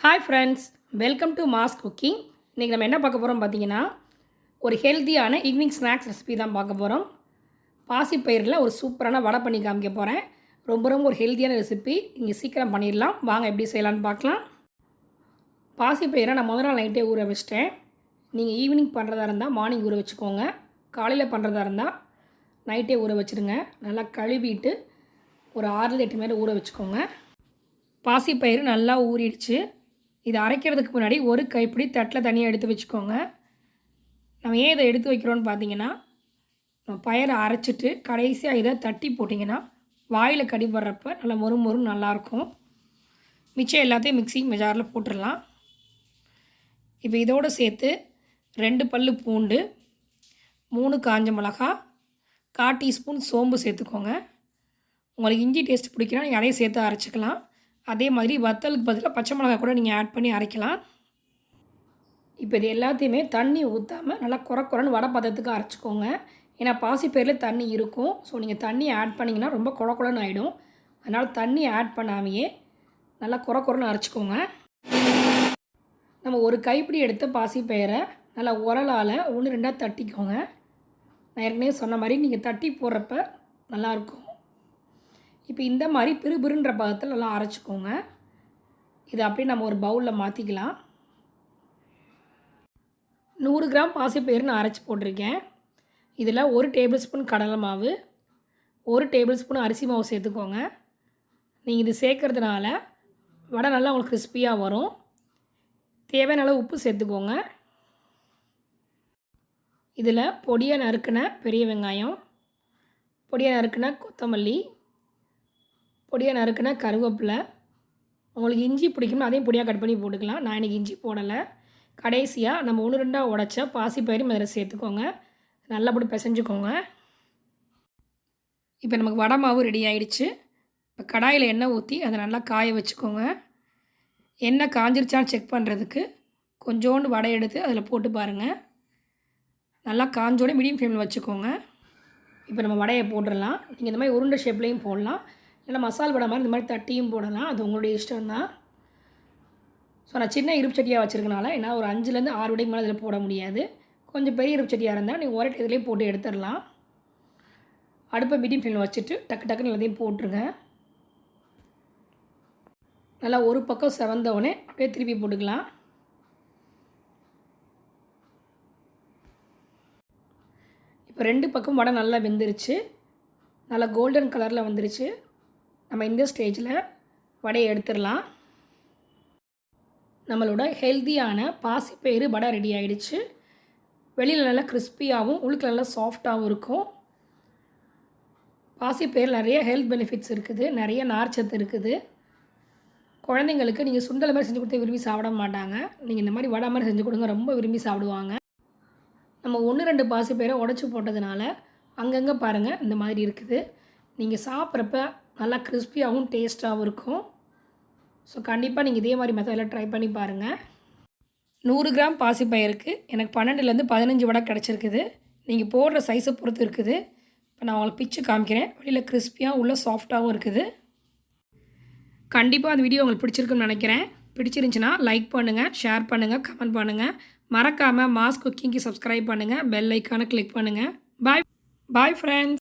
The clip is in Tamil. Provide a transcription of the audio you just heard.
Hi friends welcome to mass cooking இன்றைக்கி நம்ம என்ன பார்க்க போகிறோம் பார்த்தீங்கன்னா ஒரு ஹெல்த்தியான ஈவினிங் ஸ்நாக்ஸ் ரெசிபி தான் பார்க்க போகிறோம் பாசிப்பயிரில் ஒரு சூப்பரான வடை பண்ணி காமிக்க போகிறேன் ரொம்ப ரொம்ப ஒரு ஹெல்த்தியான ரெசிபி இங்கே சீக்கிரம் பண்ணிடலாம். வாங்க எப்படி செய்யலான்னு பார்க்கலாம். பாசிப்பயிரை நான் முதல் நாள் நைட்டே ஊற வச்சிட்டேன். நீங்கள் ஈவினிங் பண்ணுறதா இருந்தால் மார்னிங் ஊற வச்சுக்கோங்க. காலையில் பண்ணுறதா இருந்தால் நைட்டே ஊற வச்சுருங்க. நல்லா கழுவிட்டு ஒரு ஆறு எட்டு மணி நேரம் ஊற வச்சுக்கோங்க. பாசிப்பயிறு நல்லா ஊறிடுச்சு. இதை அரைக்கிறதுக்கு முன்னாடி ஒரு கைப்பிடி தட்டில் தனியாக எடுத்து வச்சுக்கோங்க. நம்ம ஏன் இதை எடுத்து வைக்கிறோன்னு பார்த்தீங்கன்னா நம்ம பயிரை அரைச்சிட்டு கடைசியாக இதை தட்டி போட்டிங்கன்னா வாயில் கடிபடுறப்ப நல்லா மொறு மொறு நல்லாயிருக்கும். மிச்சம் எல்லாத்தையும் மிக்ஸி மெஜாரில் போட்டுடலாம். இப்போ இதோடு சேர்த்து ரெண்டு பல் பூண்டு மூணு காஞ்ச மிளகா கால் டீஸ்பூன் சோம்பு சேர்த்துக்கோங்க. உங்களுக்கு இஞ்சி டேஸ்ட் பிடிக்கணும் நீங்கள் அதையும் சேர்த்து அரைச்சிக்கலாம். அதே மாதிரி வத்தலுக்கு பதிலாக பச்சை மிளகாய் கூட நீங்கள் ஆட் பண்ணி அரைக்கலாம். இப்போ இது எல்லாத்தையுமே தண்ணி ஊற்றாமல் நல்லா குறை குறைன்னு வடை பதத்துக்கு அரைச்சிக்கோங்க. ஏன்னா பாசிப்பயிரில் தண்ணி இருக்கும். ஸோ நீங்கள் தண்ணி ஆட் பண்ணிங்கன்னா ரொம்ப குறை குறைன்னு ஆகிடும் அதனால் தண்ணி ஆட் பண்ணாமையே நல்லா குறை குறைன்னு அரைச்சிக்கோங்க. நம்ம ஒரு கைப்பிடி எடுத்த பாசிப்பயிரை நல்லா உரலால் ஒன்று ரெண்டாக தட்டிக்கோங்க. நான் ஏற்கனவே சொன்ன மாதிரி நீங்கள் தட்டி போடுறப்ப நல்லாயிருக்கும் இப்போ இந்த மாதிரி பிறுபிறுன்ற பதத்தில் நல்லா அரைச்சிக்கோங்க. இதை அப்படியே நம்ம ஒரு பவுலில் மாற்றிக்கலாம் நூறு கிராம் பாசிப்பயிறு நான் அரைச்சி போட்டிருக்கேன். இதில் ஒரு டேபிள் ஸ்பூன் கடலை மாவு ஒரு டேபிள் ஸ்பூன் அரிசி மாவு சேர்த்துக்கோங்க. நீங்கள் இது சேர்க்கறதுனால வடை நல்லா உங்களுக்கு கிறிஸ்பியாக வரும். தேவையான அளவு உப்பு சேர்த்துக்கோங்க. இதில் பொடியாக நறுக்கின பெரிய வெங்காயம் பொடியாக நறுக்கின கொத்தமல்லி பொடியாக நறுக்குனா கருவேப்பிலை. உங்களுக்கு இஞ்சி பிடிக்கும்னா அதையும் பொடியாக கட் பண்ணி போட்டுக்கலாம். நான் இன்றைக்கி இஞ்சி போடலை. கடைசியாக நம்ம ஒன்று ரெண்டாக உடச்ச பாசிப்பயிரும் அதில் சேர்த்துக்கோங்க. நல்லபடி பிசைஞ்சுக்கோங்க. இப்போ நமக்கு வடை மாவு ரெடி ஆகிடுச்சு இப்போ கடாயில் எண்ணெய் ஊற்றி அதை நல்லா காய வச்சுக்கோங்க. எண்ணெய் காஞ்சிருச்சான்னு செக் பண்ணுறதுக்கு கொஞ்சோண்டு வடை எடுத்து அதில் போட்டு பாருங்கள் நல்லா காஞ்சோட மீடியம் ஃப்ளேமில் வச்சுக்கோங்க. இப்போ நம்ம வடையை போட்டுடலாம். நீங்கள் இந்த மாதிரி உருண்டை ஷேப்லேயும் போடலாம். இல்லை மசால் வடை மாதிரி இந்த மாதிரி தட்டியும் போடலாம். அது உங்களுடைய இஷ்டம் தான் ஸோ நான் சின்ன இருப்பு சட்டியாக வச்சுருக்கனால ஏன்னா ஒரு அஞ்சுலேருந்து ஆறு வடைக்கு மேலே இதில் போட முடியாது. கொஞ்சம் பெரிய இருப்பு சட்டியாக இருந்தால் நீங்கள் ஒரே இதுலேயே போட்டு எடுத்துடலாம். அடுப்பை மீடியம் ஃப்ளேமில் வச்சுட்டு டக்கு டக்குன்னு எல்லாத்தையும் போட்டுருங்க. நல்லா ஒரு பக்கம் செவந்தவுடனே அப்படியே திருப்பி போட்டுக்கலாம். இப்போ ரெண்டு பக்கம் வடை நல்லா வெந்துருச்சு. நல்லா கோல்டன் கலரில் வந்துருச்சு. நம்ம இந்த ஸ்டேஜில் வடையை எடுத்துடலாம். நம்மளோட ஹெல்த்தியான பாசிப்பயிறு வடை ரெடி ஆகிடுச்சு வெளியில் நல்லா கிறிஸ்பியாகவும் உழுக்கில் நல்லா சாஃப்டாகவும் இருக்கும். பாசிப்பயிர் நிறைய ஹெல்த் பெனிஃபிட்ஸ் இருக்குது. நிறைய நார்ச்சத்து இருக்குது. குழந்தைங்களுக்கு நீங்கள் சுண்டல் மாதிரி செஞ்சு கொடுத்து விரும்பி சாப்பிட மாட்டாங்க. நீங்கள் இந்த மாதிரி வடை மாதிரி செஞ்சு கொடுங்க ரொம்ப விரும்பி சாப்பிடுவாங்க. நம்ம ஒன்று ரெண்டு பாசிப்பயிரை உடச்சி போட்டதுனால அங்கங்கே பாருங்கள் இந்த மாதிரி இருக்குது. நீங்கள் சாப்பிட்றப்ப நல்லா கிறிஸ்பியாகவும் டேஸ்ட்டாகவும் இருக்கும். ஸோ கண்டிப்பாக நீங்கள் இதே மாதிரி மெத்தடில் ட்ரை பண்ணி பாருங்கள் நூறு கிராம் பாசிப்பயிருக்கு. எனக்கு பன்னெண்டுலேருந்து பதினஞ்சு வடை கிடச்சிருக்குது. நீங்கள் போடுற சைஸை பொறுத்து இருக்குது. இப்போ நான் உங்களுக்கு பிச்சு காமிக்கிறேன். வெளியில் கிறிஸ்பியாக உள்ள சாஃப்டாகவும் இருக்குது. கண்டிப்பாக அந்த வீடியோ உங்களுக்கு பிடிச்சிருக்குன்னு நினைக்கிறேன். பிடிச்சிருந்துச்சின்னா லைக் பண்ணுங்கள் ஷேர் பண்ணுங்கள் கமெண்ட் பண்ணுங்கள் மறக்காமல் மாஸ் குக்கிங்க்கு சப்ஸ்கிரைப் பண்ணுங்கள் பெல் ஐக்கானை கிளிக் பண்ணுங்கள் பாய் பாய் ஃப்ரெண்ட்ஸ்